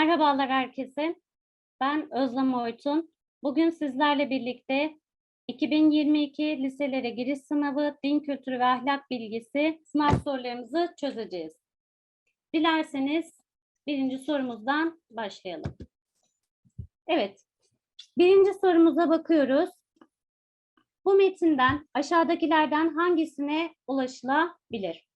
Merhabalar herkese. Ben Özlem Oytun. Bugün sizlerle birlikte 2022 liselere giriş sınavı, din kültürü ve ahlak bilgisi sınav sorularımızı çözeceğiz. Dilerseniz birinci sorumuzdan başlayalım. Evet, birinci sorumuza bakıyoruz. Bu metinden aşağıdakilerden hangisine ulaşılabilir?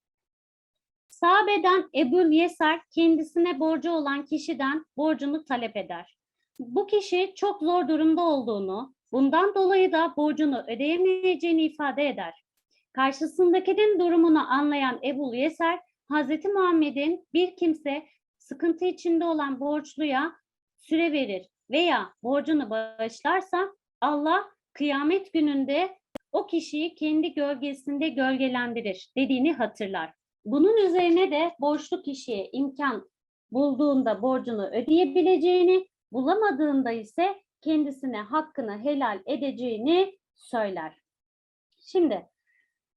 Sahabeden Ebul Yeser kendisine borcu olan kişiden borcunu talep eder. Bu kişi çok zor durumda olduğunu, bundan dolayı da borcunu ödeyemeyeceğini ifade eder. Karşısındakinin durumunu anlayan Ebul Yeser, Hz. Muhammed'in bir kimse sıkıntı içinde olan borçluya süre verir veya borcunu bağışlarsa Allah kıyamet gününde o kişiyi kendi gölgesinde gölgelendirir dediğini hatırlar. Bunun üzerine de borçlu kişiye imkan bulduğunda borcunu ödeyebileceğini, bulamadığında ise kendisine hakkını helal edeceğini söyler. Şimdi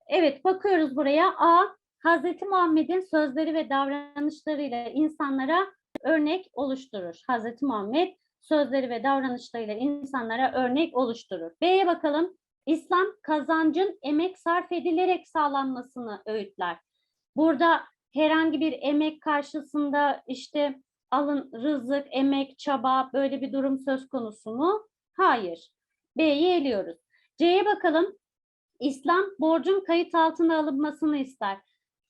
evet bakıyoruz buraya. A. Hazreti Muhammed'in sözleri ve davranışlarıyla insanlara örnek oluşturur. Hazreti Muhammed sözleri ve davranışlarıyla insanlara örnek oluşturur. B'ye bakalım. İslam kazancın emek sarf edilerek sağlanmasını öğütler. Burada herhangi bir emek karşısında işte alın rızık, emek, çaba böyle bir durum söz konusu mu? Hayır. B'yi eliyoruz. C'ye bakalım. İslam borcun kayıt altına alınmasını ister.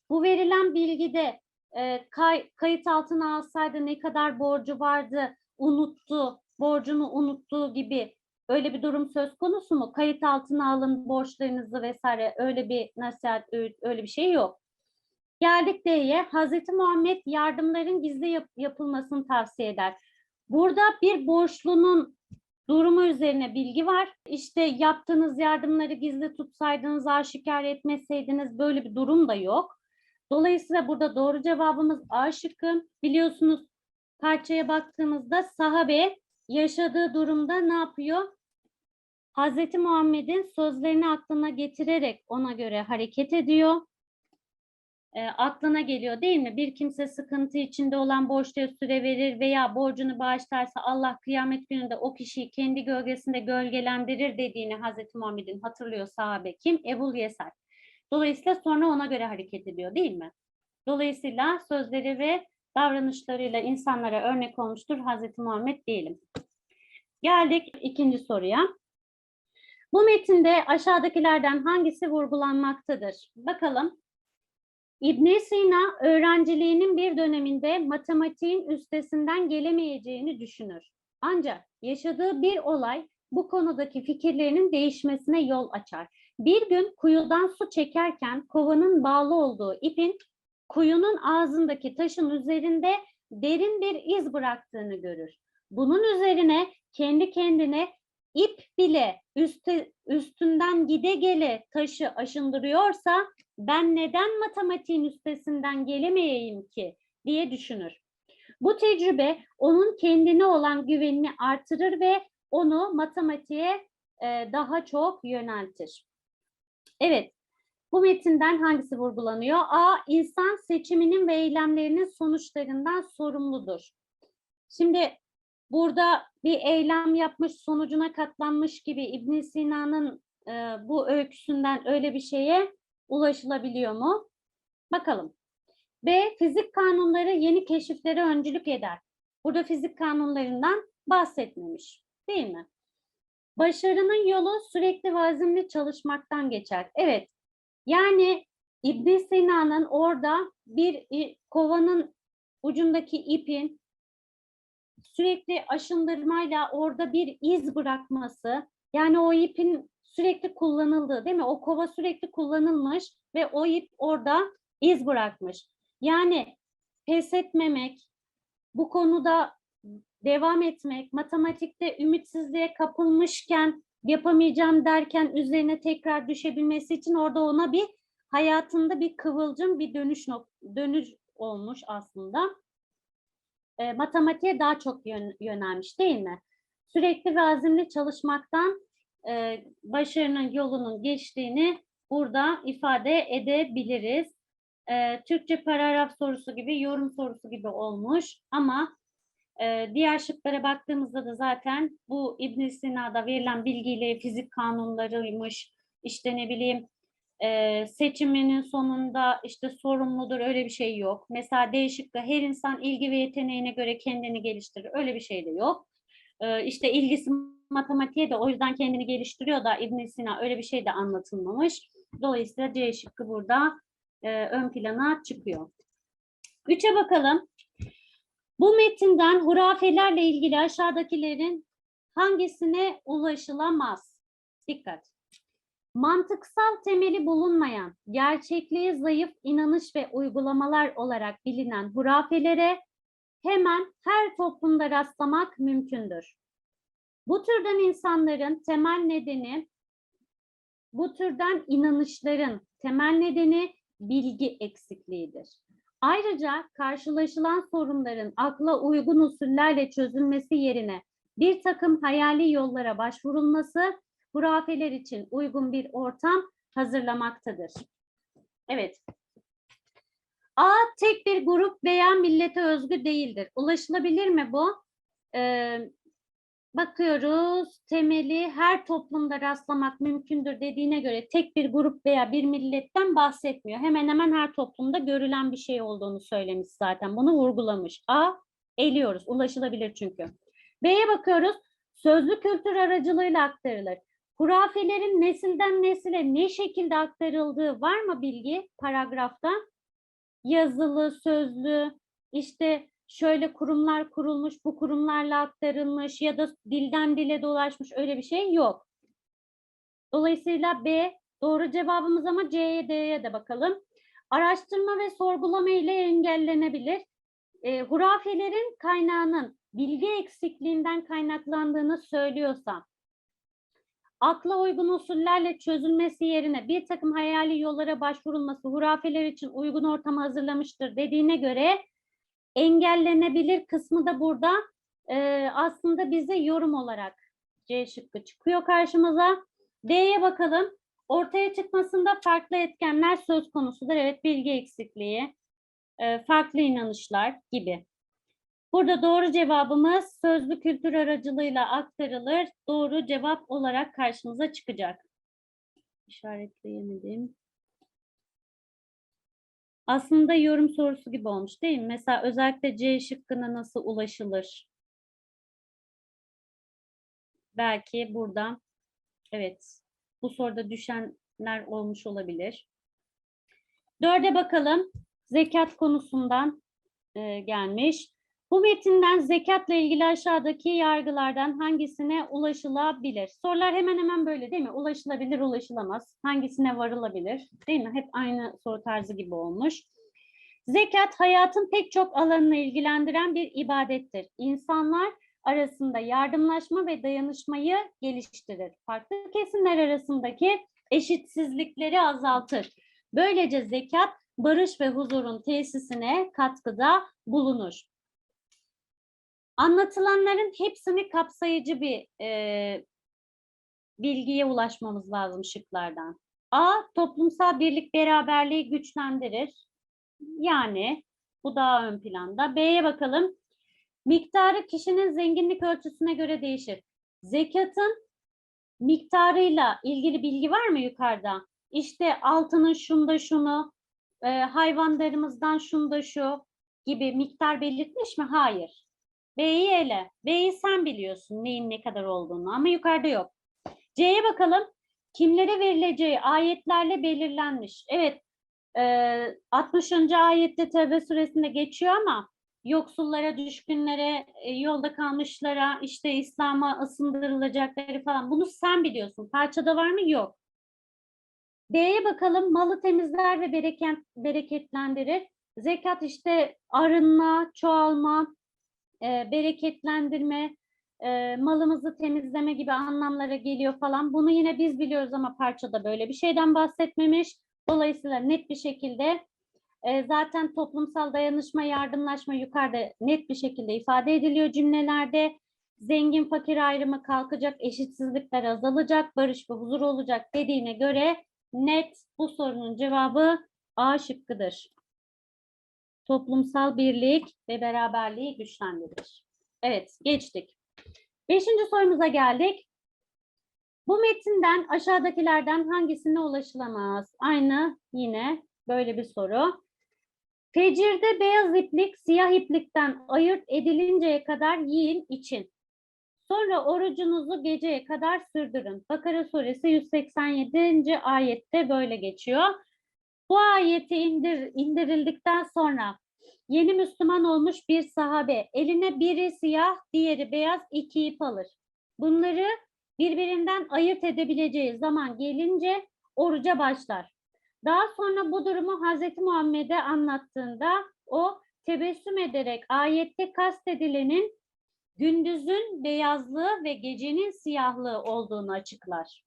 Bu verilen bilgide e, kay, kayıt altına alsaydı ne kadar borcu vardı, unuttu, borcunu unuttuğu gibi öyle bir durum söz konusu mu? Kayıt altına alın borçlarınızı vesaire öyle bir nasihat, öyle bir şey yok. Geldik D'ye. Hazreti Muhammed yardımların gizli yap- yapılmasını tavsiye eder. Burada bir borçlunun durumu üzerine bilgi var. İşte yaptığınız yardımları gizli tutsaydınız, aşikar etmeseydiniz böyle bir durum da yok. Dolayısıyla burada doğru cevabımız A şıkkı. Biliyorsunuz parçaya baktığımızda sahabe yaşadığı durumda ne yapıyor? Hazreti Muhammed'in sözlerini aklına getirerek ona göre hareket ediyor e, aklına geliyor değil mi? Bir kimse sıkıntı içinde olan borçluya süre verir veya borcunu bağışlarsa Allah kıyamet gününde o kişiyi kendi gölgesinde gölgelendirir dediğini Hazreti Muhammed'in hatırlıyor sahabe kim? Ebul Yeser. Dolayısıyla sonra ona göre hareket ediyor değil mi? Dolayısıyla sözleri ve davranışlarıyla insanlara örnek olmuştur Hazreti Muhammed diyelim. Geldik ikinci soruya. Bu metinde aşağıdakilerden hangisi vurgulanmaktadır? Bakalım. İbn Sina öğrenciliğinin bir döneminde matematiğin üstesinden gelemeyeceğini düşünür. Ancak yaşadığı bir olay bu konudaki fikirlerinin değişmesine yol açar. Bir gün kuyudan su çekerken kovanın bağlı olduğu ipin kuyunun ağzındaki taşın üzerinde derin bir iz bıraktığını görür. Bunun üzerine kendi kendine ip bile üstü, üstünden gide gele taşı aşındırıyorsa ben neden matematiğin üstesinden gelemeyeyim ki diye düşünür. Bu tecrübe onun kendine olan güvenini artırır ve onu matematiğe e, daha çok yöneltir. Evet, bu metinden hangisi vurgulanıyor? A. İnsan seçiminin ve eylemlerinin sonuçlarından sorumludur. Şimdi burada bir eylem yapmış, sonucuna katlanmış gibi İbn Sina'nın e, bu öyküsünden öyle bir şeye ulaşılabiliyor mu? Bakalım. B. Fizik kanunları yeni keşiflere öncülük eder. Burada fizik kanunlarından bahsetmemiş. Değil mi? Başarının yolu sürekli ve azimli çalışmaktan geçer. Evet. Yani İbn Sina'nın orada bir kovanın ucundaki ipin sürekli aşındırmayla orada bir iz bırakması, yani o ipin sürekli kullanıldığı değil mi? O kova sürekli kullanılmış ve o ip orada iz bırakmış. Yani pes etmemek, bu konuda devam etmek, matematikte ümitsizliğe kapılmışken yapamayacağım derken üzerine tekrar düşebilmesi için orada ona bir hayatında bir kıvılcım, bir dönüş dönüş olmuş aslında. E, matematiğe daha çok yön, yönelmiş değil mi? Sürekli ve azimli çalışmaktan e, başarının yolunun geçtiğini burada ifade edebiliriz. E, Türkçe paragraf sorusu gibi, yorum sorusu gibi olmuş ama Ee, diğer şıklara baktığımızda da zaten bu İbn Sina'da verilen bilgiyle fizik kanunlarıymış, işte ne bileyim e, seçiminin sonunda işte sorumludur öyle bir şey yok. Mesela D şıkkı her insan ilgi ve yeteneğine göre kendini geliştirir öyle bir şey de yok. Ee, işte ilgisi matematiğe de o yüzden kendini geliştiriyor da İbn Sina öyle bir şey de anlatılmamış. Dolayısıyla C şıkkı burada e, ön plana çıkıyor. Üçe bakalım. Bu metinden hurafelerle ilgili aşağıdakilerin hangisine ulaşılamaz? Dikkat. Mantıksal temeli bulunmayan, gerçekliği zayıf inanış ve uygulamalar olarak bilinen hurafelere hemen her toplumda rastlamak mümkündür. Bu türden insanların temel nedeni, bu türden inanışların temel nedeni bilgi eksikliğidir. Ayrıca karşılaşılan sorunların akla uygun usullerle çözülmesi yerine bir takım hayali yollara başvurulması hurafeler için uygun bir ortam hazırlamaktadır. Evet. A tek bir grup veya millete özgü değildir. Ulaşılabilir mi bu? Ee, bakıyoruz temeli her toplumda rastlamak mümkündür dediğine göre tek bir grup veya bir milletten bahsetmiyor. Hemen hemen her toplumda görülen bir şey olduğunu söylemiş zaten. Bunu vurgulamış. A eliyoruz. Ulaşılabilir çünkü. B'ye bakıyoruz. Sözlü kültür aracılığıyla aktarılır. Hurafelerin nesilden nesile ne şekilde aktarıldığı var mı bilgi paragrafta? Yazılı, sözlü, işte şöyle kurumlar kurulmuş, bu kurumlarla aktarılmış ya da dilden dile dolaşmış öyle bir şey yok. Dolayısıyla B doğru cevabımız ama C'ye D'ye de bakalım. Araştırma ve sorgulama ile engellenebilir. E, hurafelerin kaynağının bilgi eksikliğinden kaynaklandığını söylüyorsam, akla uygun usullerle çözülmesi yerine bir takım hayali yollara başvurulması hurafeler için uygun ortamı hazırlamıştır dediğine göre engellenebilir kısmı da burada e, aslında bize yorum olarak C şıkkı çıkıyor karşımıza. D'ye bakalım. Ortaya çıkmasında farklı etkenler söz konusudur. Evet bilgi eksikliği, e, farklı inanışlar gibi. Burada doğru cevabımız sözlü kültür aracılığıyla aktarılır. Doğru cevap olarak karşımıza çıkacak. İşaretleyemedim. Aslında yorum sorusu gibi olmuş değil mi? Mesela özellikle C şıkkına nasıl ulaşılır? Belki burada evet bu soruda düşenler olmuş olabilir. Dörde bakalım. Zekat konusundan e, gelmiş. Bu metinden zekatla ilgili aşağıdaki yargılardan hangisine ulaşılabilir? Sorular hemen hemen böyle değil mi? Ulaşılabilir, ulaşılamaz. Hangisine varılabilir? Değil mi? Hep aynı soru tarzı gibi olmuş. Zekat hayatın pek çok alanını ilgilendiren bir ibadettir. İnsanlar arasında yardımlaşma ve dayanışmayı geliştirir. Farklı kesimler arasındaki eşitsizlikleri azaltır. Böylece zekat barış ve huzurun tesisine katkıda bulunur. Anlatılanların hepsini kapsayıcı bir e, bilgiye ulaşmamız lazım şıklardan. A. Toplumsal birlik beraberliği güçlendirir. Yani bu daha ön planda. B'ye bakalım. Miktarı kişinin zenginlik ölçüsüne göre değişir. Zekatın miktarıyla ilgili bilgi var mı yukarıda? İşte altının şunda şunu, e, hayvanlarımızdan şunda şu gibi miktar belirtmiş mi? Hayır. B'yi ele. B'yi sen biliyorsun neyin ne kadar olduğunu ama yukarıda yok. C'ye bakalım. Kimlere verileceği ayetlerle belirlenmiş. Evet 60. ayette Tevbe suresinde geçiyor ama yoksullara, düşkünlere, e, yolda kalmışlara, işte İslam'a ısındırılacakları falan bunu sen biliyorsun. Parçada var mı? Yok. D'ye bakalım. Malı temizler ve bereket, bereketlendirir. Zekat işte arınma, çoğalma, e, bereketlendirme, e, malımızı temizleme gibi anlamlara geliyor falan. Bunu yine biz biliyoruz ama parçada böyle bir şeyden bahsetmemiş. Dolayısıyla net bir şekilde e, zaten toplumsal dayanışma, yardımlaşma yukarıda net bir şekilde ifade ediliyor cümlelerde. Zengin fakir ayrımı kalkacak, eşitsizlikler azalacak, barış ve huzur olacak dediğine göre net bu sorunun cevabı A şıkkıdır toplumsal birlik ve beraberliği güçlendirir. Evet, geçtik. Beşinci sorumuza geldik. Bu metinden aşağıdakilerden hangisine ulaşılamaz? Aynı yine böyle bir soru. Fecirde beyaz iplik siyah iplikten ayırt edilinceye kadar yiyin için. Sonra orucunuzu geceye kadar sürdürün. Bakara suresi 187. ayette böyle geçiyor. Bu ayeti indir, indirildikten sonra yeni Müslüman olmuş bir sahabe eline biri siyah, diğeri beyaz iki ip alır. Bunları birbirinden ayırt edebileceği zaman gelince oruca başlar. Daha sonra bu durumu Hazreti Muhammed'e anlattığında o tebessüm ederek ayette kastedilenin gündüzün beyazlığı ve gecenin siyahlığı olduğunu açıklar.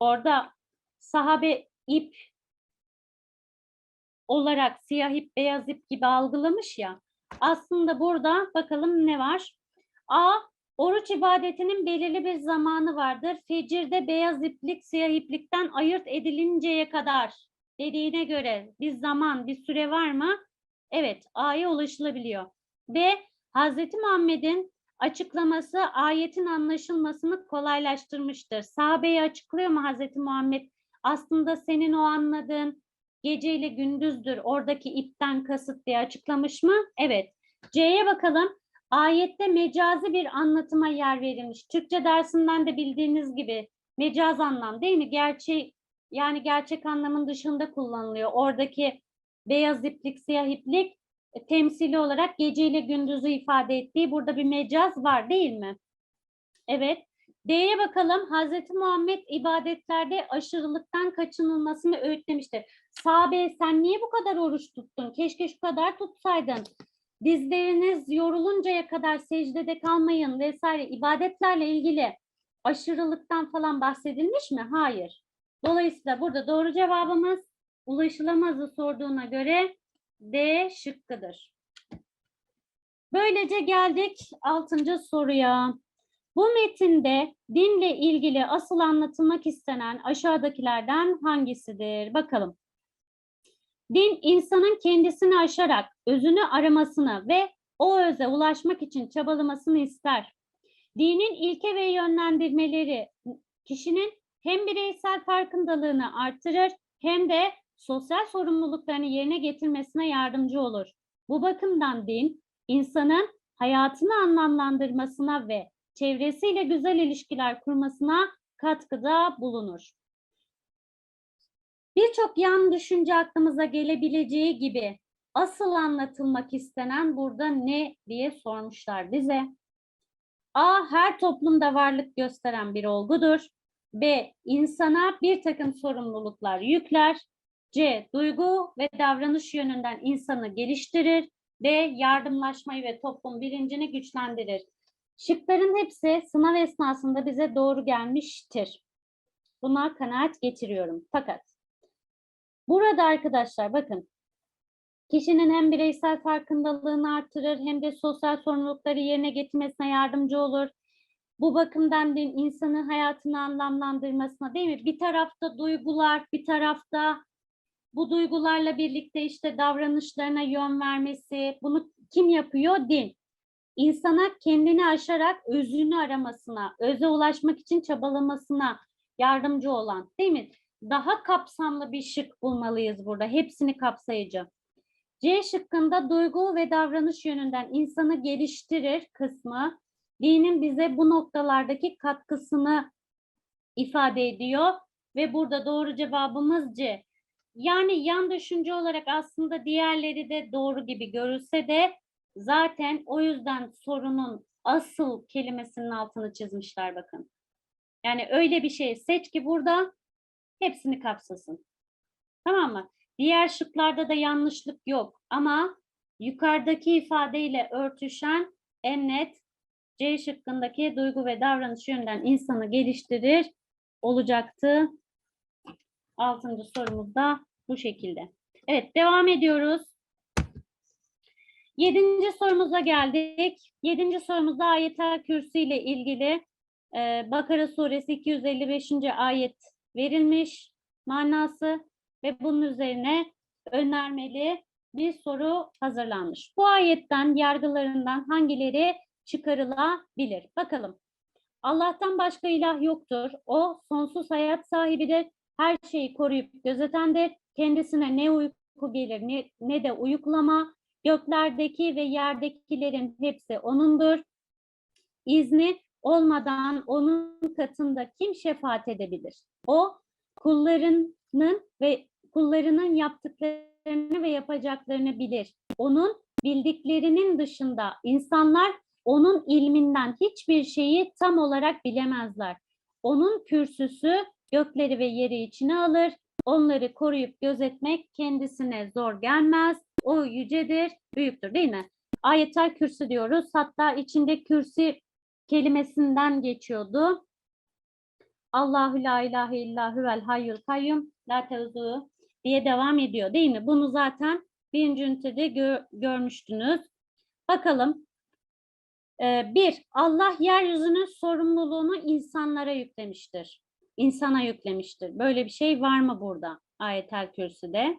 Orada sahabe ip olarak siyah ip, beyaz ip gibi algılamış ya. Aslında burada bakalım ne var? A. Oruç ibadetinin belirli bir zamanı vardır. Fecirde beyaz iplik siyah iplikten ayırt edilinceye kadar dediğine göre bir zaman, bir süre var mı? Evet, A'ya ulaşılabiliyor. B. Hazreti Muhammed'in açıklaması ayetin anlaşılmasını kolaylaştırmıştır. Sahabeyi açıklıyor mu Hazreti Muhammed? Aslında senin o anladığın geceyle gündüzdür oradaki ipten kasıt diye açıklamış mı? Evet. C'ye bakalım. Ayette mecazi bir anlatıma yer verilmiş. Türkçe dersinden de bildiğiniz gibi mecaz anlam değil mi? Gerçek yani gerçek anlamın dışında kullanılıyor. Oradaki beyaz iplik, siyah iplik e, temsili olarak geceyle gündüzü ifade ettiği burada bir mecaz var değil mi? Evet. D'ye bakalım. Hazreti Muhammed ibadetlerde aşırılıktan kaçınılmasını öğütlemiştir. Sahabe sen niye bu kadar oruç tuttun? Keşke şu kadar tutsaydın. Dizleriniz yoruluncaya kadar secdede kalmayın vesaire ibadetlerle ilgili aşırılıktan falan bahsedilmiş mi? Hayır. Dolayısıyla burada doğru cevabımız ulaşılamazı sorduğuna göre D şıkkıdır. Böylece geldik altıncı soruya. Bu metinde dinle ilgili asıl anlatılmak istenen aşağıdakilerden hangisidir? Bakalım. Din insanın kendisini aşarak özünü aramasını ve o öze ulaşmak için çabalamasını ister. Dinin ilke ve yönlendirmeleri kişinin hem bireysel farkındalığını artırır hem de sosyal sorumluluklarını yerine getirmesine yardımcı olur. Bu bakımdan din insanın hayatını anlamlandırmasına ve çevresiyle güzel ilişkiler kurmasına katkıda bulunur. Birçok yan düşünce aklımıza gelebileceği gibi asıl anlatılmak istenen burada ne diye sormuşlar bize. A. Her toplumda varlık gösteren bir olgudur. B. insana bir takım sorumluluklar yükler. C. Duygu ve davranış yönünden insanı geliştirir. D. Yardımlaşmayı ve toplum bilincini güçlendirir. Şıkların hepsi sınav esnasında bize doğru gelmiştir. Buna kanaat getiriyorum. Fakat burada arkadaşlar bakın kişinin hem bireysel farkındalığını artırır hem de sosyal sorumlulukları yerine getirmesine yardımcı olur. Bu bakımdan din insanı hayatını anlamlandırmasına değil mi? Bir tarafta duygular, bir tarafta bu duygularla birlikte işte davranışlarına yön vermesi, bunu kim yapıyor? Din. İnsana kendini aşarak özünü aramasına, öze ulaşmak için çabalamasına yardımcı olan değil mi? Daha kapsamlı bir şık bulmalıyız burada. Hepsini kapsayıcı. C şıkkında duygu ve davranış yönünden insanı geliştirir kısmı dinin bize bu noktalardaki katkısını ifade ediyor ve burada doğru cevabımız C. Yani yan düşünce olarak aslında diğerleri de doğru gibi görülse de zaten o yüzden sorunun asıl kelimesinin altını çizmişler bakın. Yani öyle bir şey seç ki burada hepsini kapsasın. Tamam mı? Diğer şıklarda da yanlışlık yok ama yukarıdaki ifadeyle örtüşen en net C şıkkındaki duygu ve davranış yönden insanı geliştirir olacaktı. Altıncı sorumuz da bu şekilde. Evet devam ediyoruz. Yedinci sorumuza geldik. Yedinci sorumuzda ayetel kürsü ile ilgili Bakara suresi 255. ayet verilmiş manası ve bunun üzerine önermeli bir soru hazırlanmış. Bu ayetten yargılarından hangileri çıkarılabilir. Bakalım. Allah'tan başka ilah yoktur. O sonsuz hayat sahibidir. Her şeyi koruyup gözetendir. Kendisine ne uyku gelir ne, ne de uyuklama. Göklerdeki ve yerdekilerin hepsi O'nundur. İzni olmadan O'nun katında kim şefaat edebilir? O kullarının ve kullarının yaptıklarını ve yapacaklarını bilir. Onun bildiklerinin dışında insanlar onun ilminden hiçbir şeyi tam olarak bilemezler. Onun kürsüsü gökleri ve yeri içine alır. Onları koruyup gözetmek kendisine zor gelmez. O yücedir, büyüktür değil mi? Ayetel kürsü diyoruz. Hatta içinde kürsi kelimesinden geçiyordu. Allahu la ilahe illa huvel hayyul kayyum la tevzu diye devam ediyor değil mi? Bunu zaten birinci ünitede gö- görmüştünüz. Bakalım. Ee, bir, Allah yeryüzünün sorumluluğunu insanlara yüklemiştir. İnsana yüklemiştir. Böyle bir şey var mı burada? Ayetel Kürsü'de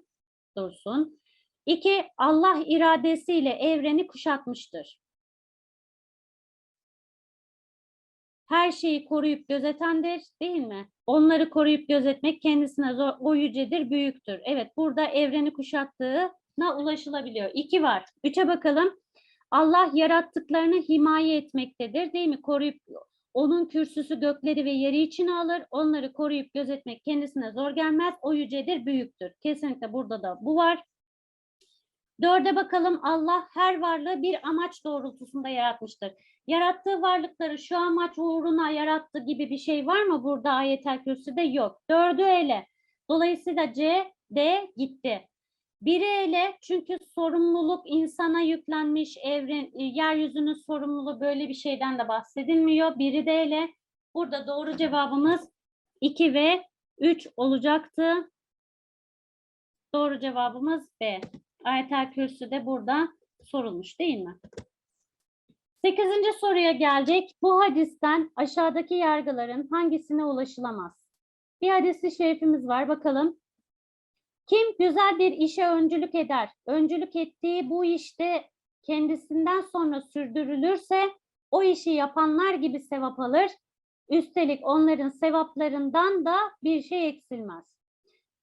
dursun. İki, Allah iradesiyle evreni kuşatmıştır. Her şeyi koruyup gözetendir değil mi? Onları koruyup gözetmek kendisine zor, o yücedir, büyüktür. Evet burada evreni kuşattığına ulaşılabiliyor. İki var. Üçe bakalım. Allah yarattıklarını himaye etmektedir değil mi? Koruyup onun kürsüsü gökleri ve yeri içine alır. Onları koruyup gözetmek kendisine zor gelmez. O yücedir, büyüktür. Kesinlikle burada da bu var. Dörde bakalım Allah her varlığı bir amaç doğrultusunda yaratmıştır. Yarattığı varlıkları şu amaç uğruna yarattı gibi bir şey var mı burada ayetel kürsüde? Yok. Dördü ele. Dolayısıyla C, D gitti. Biri ele çünkü sorumluluk insana yüklenmiş evren, e, yeryüzünün sorumluluğu böyle bir şeyden de bahsedilmiyor. Biri de ele. Burada doğru cevabımız 2 ve 3 olacaktı. Doğru cevabımız B. Ayetel Kürsü de burada sorulmuş değil mi? Sekizinci soruya geldik. Bu hadisten aşağıdaki yargıların hangisine ulaşılamaz? Bir hadis-i şerifimiz var. Bakalım. Kim güzel bir işe öncülük eder, öncülük ettiği bu işte kendisinden sonra sürdürülürse o işi yapanlar gibi sevap alır. Üstelik onların sevaplarından da bir şey eksilmez.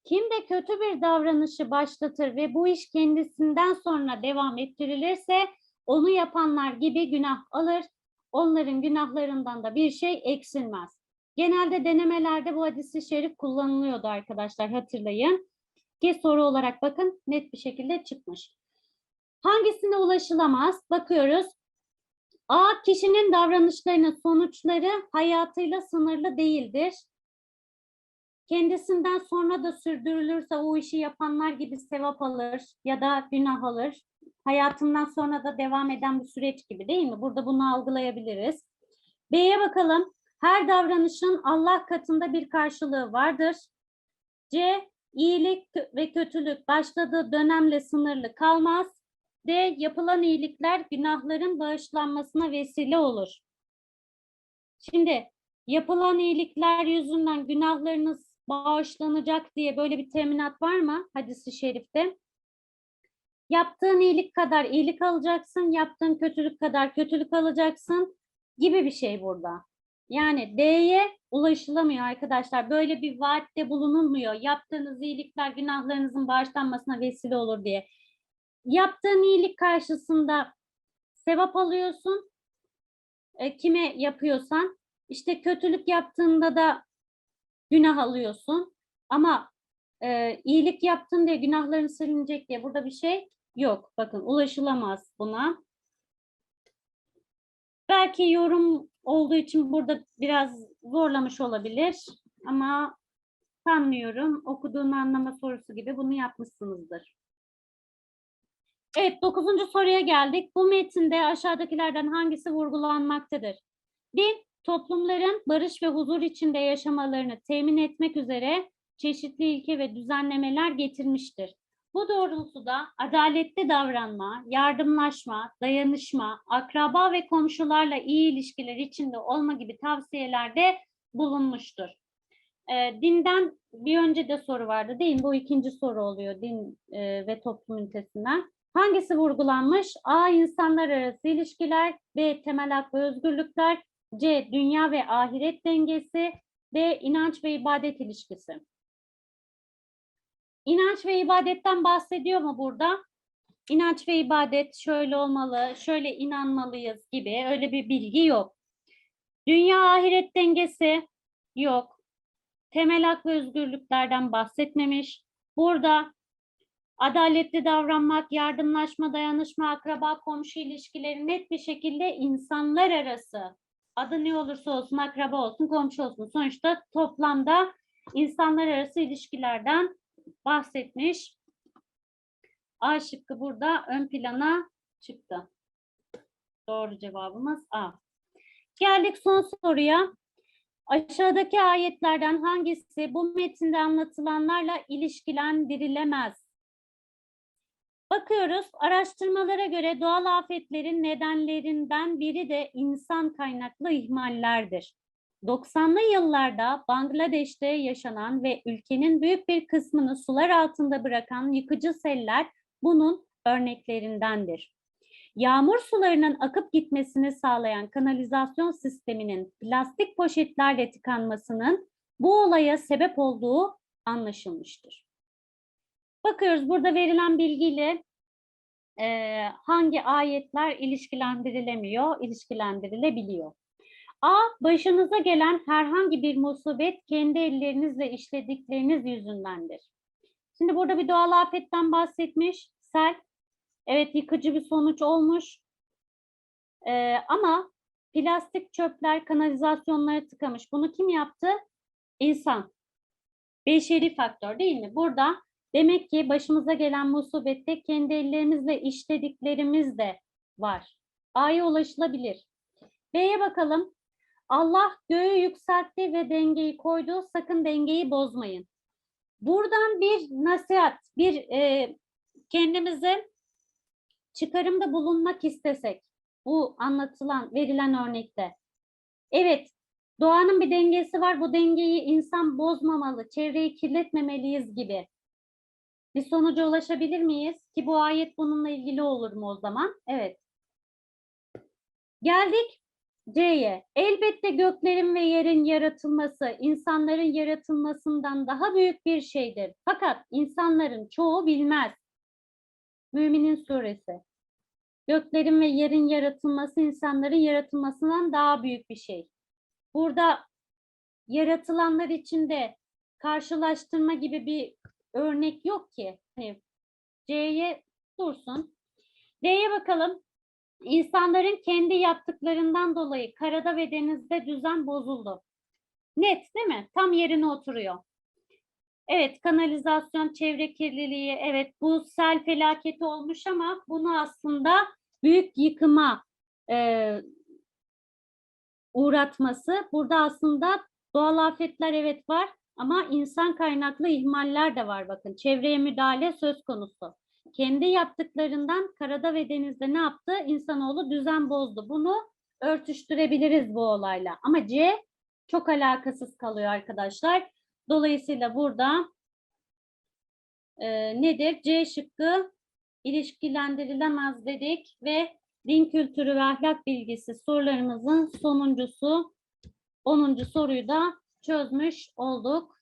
Kim de kötü bir davranışı başlatır ve bu iş kendisinden sonra devam ettirilirse onu yapanlar gibi günah alır. Onların günahlarından da bir şey eksilmez. Genelde denemelerde bu hadisi şerif kullanılıyordu arkadaşlar hatırlayın. Ki soru olarak bakın net bir şekilde çıkmış. Hangisine ulaşılamaz? Bakıyoruz. A. Kişinin davranışlarının sonuçları hayatıyla sınırlı değildir. Kendisinden sonra da sürdürülürse o işi yapanlar gibi sevap alır ya da günah alır. Hayatından sonra da devam eden bir süreç gibi değil mi? Burada bunu algılayabiliriz. B'ye bakalım. Her davranışın Allah katında bir karşılığı vardır. C. İyilik ve kötülük başladığı dönemle sınırlı kalmaz. D. Yapılan iyilikler günahların bağışlanmasına vesile olur. Şimdi yapılan iyilikler yüzünden günahlarınız bağışlanacak diye böyle bir teminat var mı hadisi şerifte? Yaptığın iyilik kadar iyilik alacaksın, yaptığın kötülük kadar kötülük alacaksın gibi bir şey burada. Yani D'ye ulaşılamıyor arkadaşlar. Böyle bir vaatte bulunulmuyor. Yaptığınız iyilikler günahlarınızın bağışlanmasına vesile olur diye. Yaptığın iyilik karşısında sevap alıyorsun. E, kime yapıyorsan. İşte kötülük yaptığında da günah alıyorsun. Ama e, iyilik yaptın diye günahların silinecek diye burada bir şey yok. Bakın ulaşılamaz buna. Belki yorum olduğu için burada biraz zorlamış olabilir ama sanmıyorum okuduğunu anlama sorusu gibi bunu yapmışsınızdır. Evet dokuzuncu soruya geldik. Bu metinde aşağıdakilerden hangisi vurgulanmaktadır? Din, toplumların barış ve huzur içinde yaşamalarını temin etmek üzere çeşitli ilke ve düzenlemeler getirmiştir. Bu doğrultuda adaletli davranma, yardımlaşma, dayanışma, akraba ve komşularla iyi ilişkiler içinde olma gibi tavsiyelerde bulunmuştur. E, dinden bir önce de soru vardı değil mi? Bu ikinci soru oluyor din e, ve toplum ünitesinden. Hangisi vurgulanmış? A. İnsanlar arası ilişkiler. B. Temel hak ve özgürlükler. C. Dünya ve ahiret dengesi. D. İnanç ve ibadet ilişkisi. İnanç ve ibadetten bahsediyor mu burada? İnanç ve ibadet şöyle olmalı, şöyle inanmalıyız gibi öyle bir bilgi yok. Dünya ahiret dengesi yok. Temel hak ve özgürlüklerden bahsetmemiş. Burada adaletli davranmak, yardımlaşma, dayanışma, akraba, komşu ilişkileri net bir şekilde insanlar arası adı ne olursa olsun, akraba olsun, komşu olsun. Sonuçta toplamda insanlar arası ilişkilerden bahsetmiş. A şıkkı burada ön plana çıktı. Doğru cevabımız A. Geldik son soruya. Aşağıdaki ayetlerden hangisi bu metinde anlatılanlarla ilişkilendirilemez? Bakıyoruz, araştırmalara göre doğal afetlerin nedenlerinden biri de insan kaynaklı ihmallerdir. 90'lı yıllarda Bangladeş'te yaşanan ve ülkenin büyük bir kısmını sular altında bırakan yıkıcı seller bunun örneklerindendir. Yağmur sularının akıp gitmesini sağlayan kanalizasyon sisteminin plastik poşetlerle tıkanmasının bu olaya sebep olduğu anlaşılmıştır. Bakıyoruz burada verilen bilgiyle e, hangi ayetler ilişkilendirilemiyor, ilişkilendirilebiliyor. A. Başınıza gelen herhangi bir musibet kendi ellerinizle işledikleriniz yüzündendir. Şimdi burada bir doğal afetten bahsetmiş. Sel, evet yıkıcı bir sonuç olmuş. Ee, ama plastik çöpler kanalizasyonlara tıkamış. Bunu kim yaptı? İnsan. Beşeri faktör değil mi? Burada demek ki başımıza gelen musibette kendi ellerimizle işlediklerimiz de var. A'ya ulaşılabilir. B'ye bakalım. Allah göğü yükseltti ve dengeyi koydu. Sakın dengeyi bozmayın. Buradan bir nasihat, bir e, kendimize çıkarımda bulunmak istesek bu anlatılan, verilen örnekte. Evet, doğanın bir dengesi var. Bu dengeyi insan bozmamalı, çevreyi kirletmemeliyiz gibi. Bir sonuca ulaşabilir miyiz? Ki bu ayet bununla ilgili olur mu o zaman? Evet. Geldik C'ye. Elbette göklerin ve yerin yaratılması insanların yaratılmasından daha büyük bir şeydir. Fakat insanların çoğu bilmez. Müminin suresi. Göklerin ve yerin yaratılması insanların yaratılmasından daha büyük bir şey. Burada yaratılanlar içinde karşılaştırma gibi bir örnek yok ki. Hani C'ye dursun. D'ye bakalım. İnsanların kendi yaptıklarından dolayı karada ve denizde düzen bozuldu. Net değil mi? Tam yerine oturuyor. Evet, kanalizasyon, çevre kirliliği, evet bu sel felaketi olmuş ama bunu aslında büyük yıkıma e, uğratması. Burada aslında doğal afetler evet var ama insan kaynaklı ihmaller de var bakın. Çevreye müdahale söz konusu kendi yaptıklarından karada ve denizde ne yaptı? İnsanoğlu düzen bozdu. Bunu örtüştürebiliriz bu olayla. Ama C çok alakasız kalıyor arkadaşlar. Dolayısıyla burada e, nedir? C şıkkı ilişkilendirilemez dedik ve din kültürü ve ahlak bilgisi sorularımızın sonuncusu 10. soruyu da çözmüş olduk.